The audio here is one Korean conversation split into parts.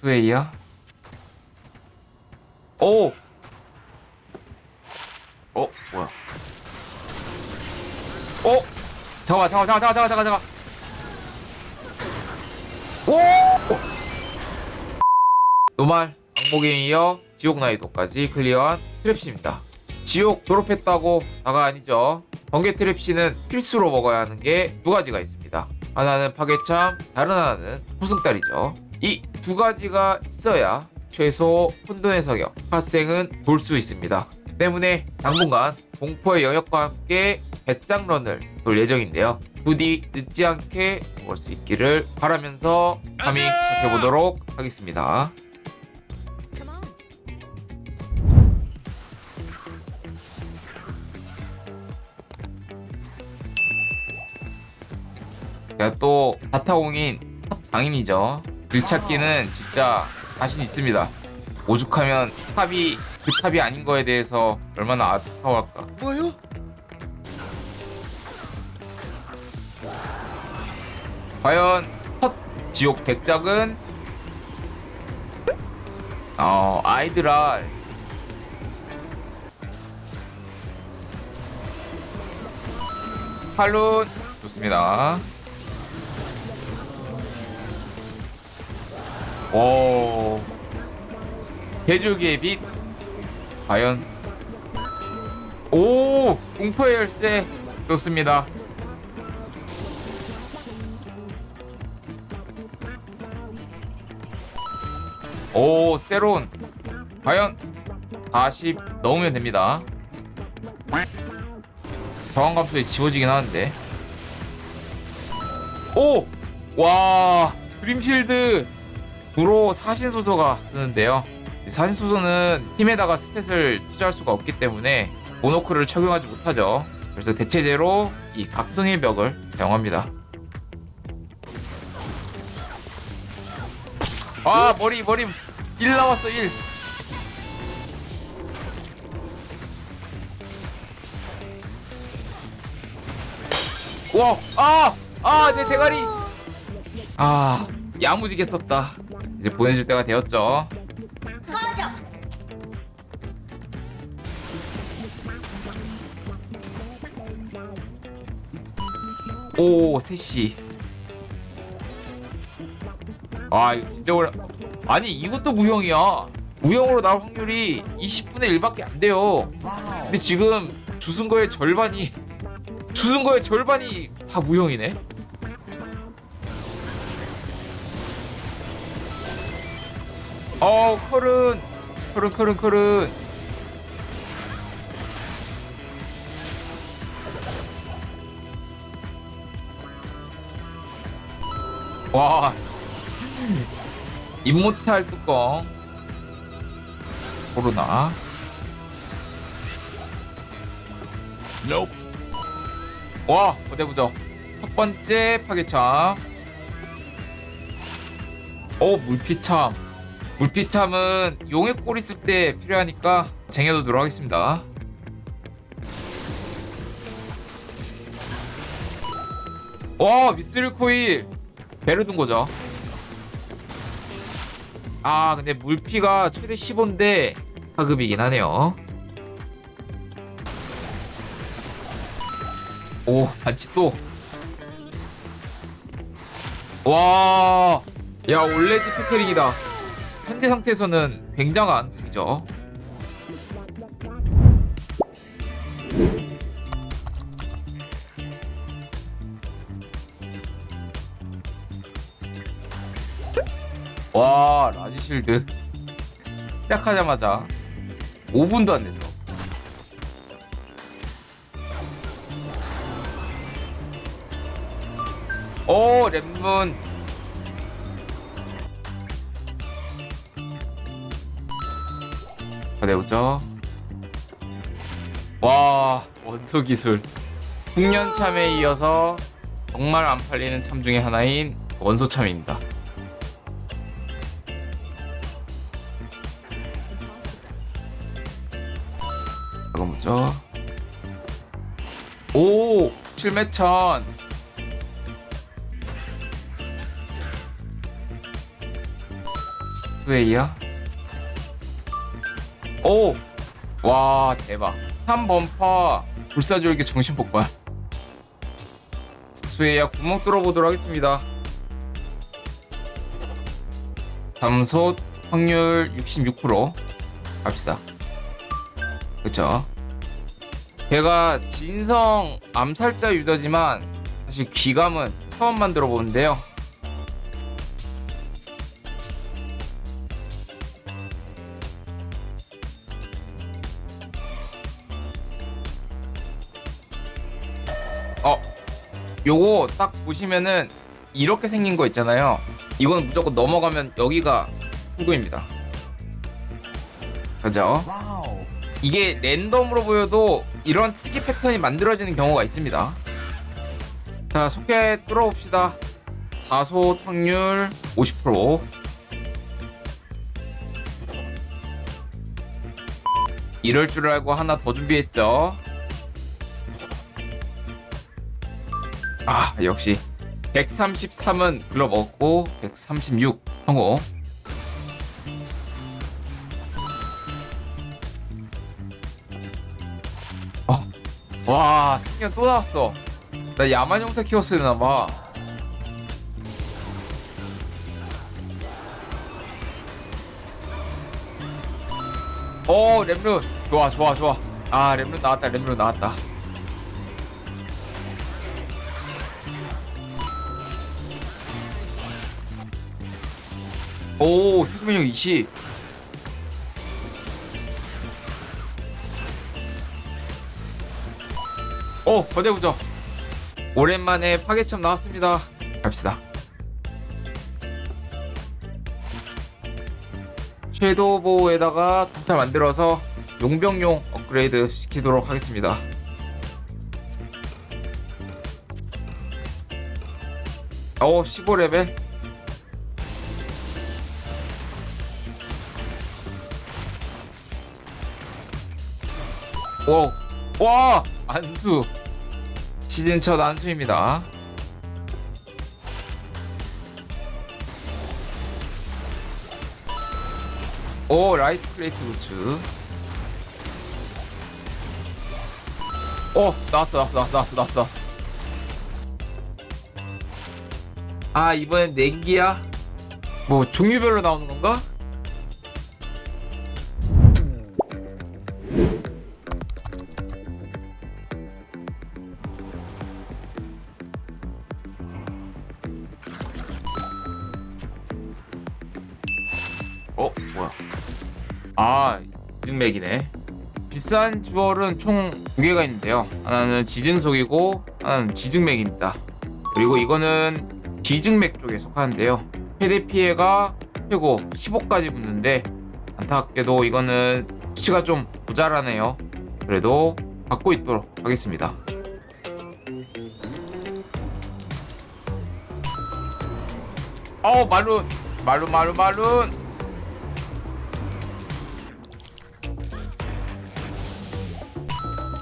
스웨이야? 오! 어? 뭐야? 어? 잠깐만 잠깐만 잠깐만 잠깐만 잠깐만 오! 노말 악목에 이어 지옥 난이도까지 클리어한 트랩시입니다 지옥 졸업했다고 다가 아니죠 번개 트랩시는 필수로 먹어야 하는 게 두 가지가 있습니다 하나는 파괴참 다른 하나는 후승달이죠 이 두 가지가 있어야 최소 혼돈의 서격 파생은 돌 수 있습니다 때문에 당분간 공포의 영역과 함께 백장런을 돌 예정인데요. 부디 늦지 않게 볼수 있기를 바라면서 파밍 시작해보도록 하겠습니다. 제가 또 바타공인 장인이죠. 길찾기는 진짜 자신 있습니다. 오죽하면 탑이 그 탑이 아닌 거에 대해서 얼마나 아까워할까. 뭐요? 과연 첫 지옥 백작은 어 아이드랄 팔룬 좋습니다. 오. 개줄기의 빛. 과연? 오 공포의 열쇠. 좋습니다. 오 세론 과연? 40 넣으면 됩니다. 저항 감소에 지워지긴 하는데. 오! 와 드림실드 주로 사신소서가 뜨는데요 사신소서는 팀에다가 스탯을 투자할 수가 없기 때문에 모노크를 착용하지 못하죠 그래서 대체제로 이 각성의 벽을 사용합니다 아 머리 머리 1 나왔어 1 와! 아! 아! 내 대가리! 아 야무지게 썼다 이제 보내줄 때가 되었죠. 꺼져. 오 셋시 아 이거 진짜 오래 아니 이것도 무형이야. 무형으로 나올 확률이 20분의 1밖에 안 돼요. 근데 지금 주순 거의 절반이 주순 거의 절반이 다 무형이네 어 컬은. 컬은 컬은 컬은. 와. 임모탈 뚜껑. 코로나? Nope. 와 보자 첫 번째 파괴참 오 물피참 물피참은 용의 꼴 있을 때 필요하니까 쟁여두도록 하겠습니다 와 미스릴 코일 배를 둔 거죠. 아 근데 물피가 최대 15인데 하급이긴 하네요. 오 반치 또. 와, 야 올레지 페케링이다. 현재 상태에서는 굉장한 득이죠. 와 라지 실드. 시작하자마자 5분도 안 돼서. 오 랩문 어디보죠 와 원소 기술 풍년 참에 이어서 정말 안 팔리는 참 중에 하나인 원소 참입니다. 이거 뭐죠? 오! 7매천 스웨이야 오! 와 대박. 3번파. 불사조에게 정신 폭발 스웨이야 구멍 뚫어보도록 하겠습니다. 잠솥 확률 66% 갑시다. 그쵸? 걔가 진성 암살자 유저지만 사실 귀감은 처음 만들어 보는데요 요거 딱 보시면은 이렇게 생긴 거 있잖아요 이건 무조건 넘어가면 여기가 후구입니다 그죠? 이게 랜덤으로 보여도 이런 특이 패턴이 만들어지는 경우가 있습니다. 자, 속해 뚫어봅시다. 자소 확률 50%. 이럴 줄 알고 하나 더 준비했죠. 아, 역시 133은 글러 먹고 136 성공. 와 생년 또 나왔어. 나 야만용사 키웠어야 되나봐. 오 랩룬. 좋아 좋아 좋아. 아 랩룬 나왔다 랩룬 나왔다 오 생명력 20오 거대부죠 오랜만에 파괴참 나왔습니다. 갑시다. 섀도우보에다가 통탈 만들어서 용병용 업그레이드 시키도록 하겠습니다. 오 15레벨 오, 와 안수 시즌 첫 안수입니다. 오 라이트 플레이트 부츠. 오 나왔어 나왔어 나왔어 나왔어 나왔어 나왔어. 아 이번엔 냉기야? 뭐 종류별로 나오는 건가? 지증맥이네. 비싼 주얼은 총 두 개가 있는데요. 하나는 지증속이고 하나는 지증맥입니다. 그리고 이거는 지증맥 쪽에 속하는데요. 최대 피해가 최고 15까지 붙는데 안타깝게도 이거는 수치가 좀 모자라네요. 그래도 받고 있도록 하겠습니다. 어 말룬 말룬 말룬 말룬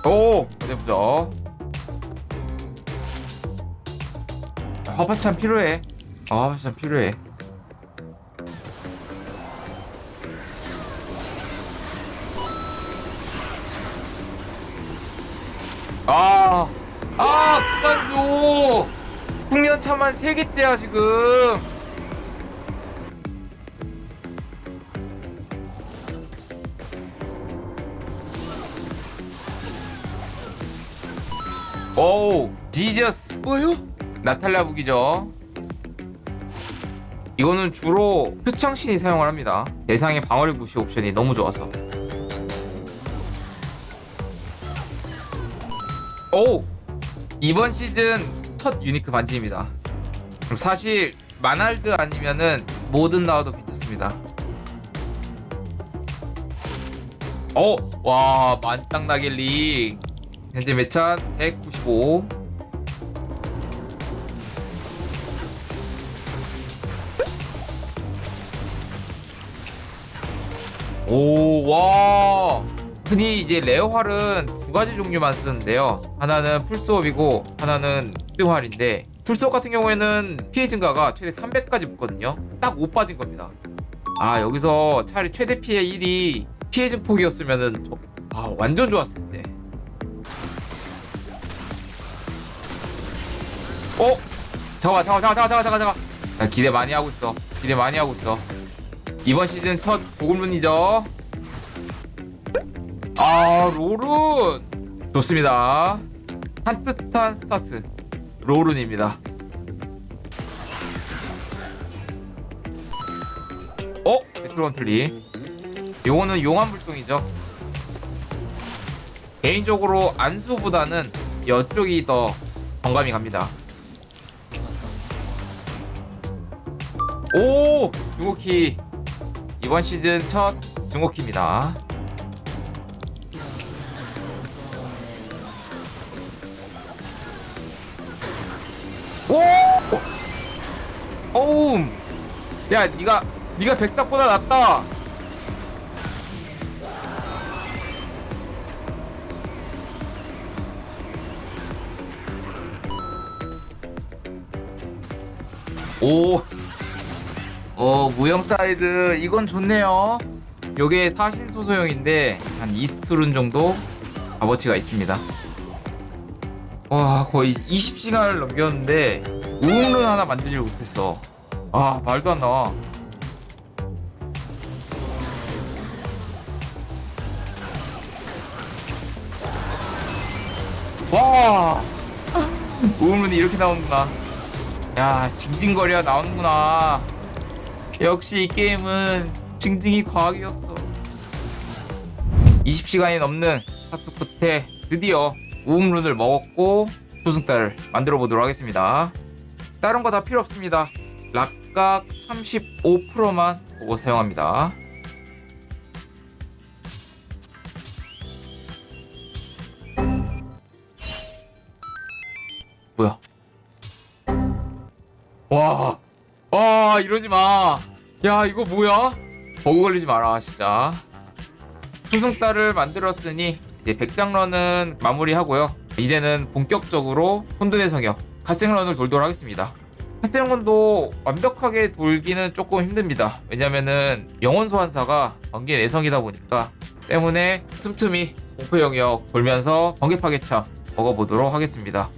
오 어디 보자 화파 참 필요해 아 화파참 필요해 아, 아, 그만 줘. 풍년차만 세 개째야 지금. 오우, 지저스. 뭐요? 나탈라 무기죠. 이거는 주로 표창신이 사용을 합니다. 대상의 방어력 무시 옵션이 너무 좋아서. 오! 이번 시즌 첫 유니크 반지입니다. 사실 마날드 아니면은 뭐든 나와도 괜찮습니다. 어, 와 만땅 나길리 현재 매찬 195. 오, 와. 흔히 이제 레어활은 두 가지 종류만 쓰는데요. 하나는 풀스업이고 하나는 획등활인데 풀스업 같은 경우에는 피해 증가가 최대 300까지 붙거든요. 딱 5 빠진 겁니다. 아 여기서 차라리 최대 피해 1이 피해 증폭이었으면은 저- 아 완전 좋았을 텐데 어? 잠깐만 잠깐만 잠깐만 잠깐만 잠깐만 나 기대 많이 하고 있어. 기대 많이 하고 있어. 이번 시즌 첫 고급룬이죠? 아 롤은. 좋습니다. 산뜻한 스타트. 롤룬입니다. 어? 배틀건틀리. 요거는 용암 불똥이죠. 개인적으로 안수보다는 이쪽이 더 정감이 갑니다 오! 중고키 이번 시즌 첫 중고키입니다 오! 어움! 야, 니가 니가 백작보다 낫다. 오. 어, 무형 사이드 이건 좋네요. 요게 사신 소소형인데 한 이스트룬 정도 값어치가 있습니다. 와, 거의 20시간을 넘겼는데 우웅룬 하나 만들지 못했어. 아, 말도 안 나와. 와 우음룬이 이렇게 나오는구나 야 징징거려 나오는구나 역시 이 게임은 징징이 과학이었어. 20시간이 넘는 사투 끝에 드디어 우음룬을 먹었고 초승달을 만들어 보도록 하겠습니다. 다른 거 다 필요 없습니다. 락각 35%만 보고 사용합니다. 뭐야? 와, 와 이러지 마. 야 이거 뭐야? 버그 걸리지 마라 진짜. 초승달을 만들었으니 이제 백장런은 마무리하고요. 이제는 본격적으로 혼돈의 성역 갓생런을 돌도록 하겠습니다. 갓생런도 완벽하게 돌기는 조금 힘듭니다. 왜냐면은 영혼 소환사가 번개 내성이다 보니까 때문에 틈틈이 공포 영역 돌면서 번개 파괴참 먹어보도록 하겠습니다.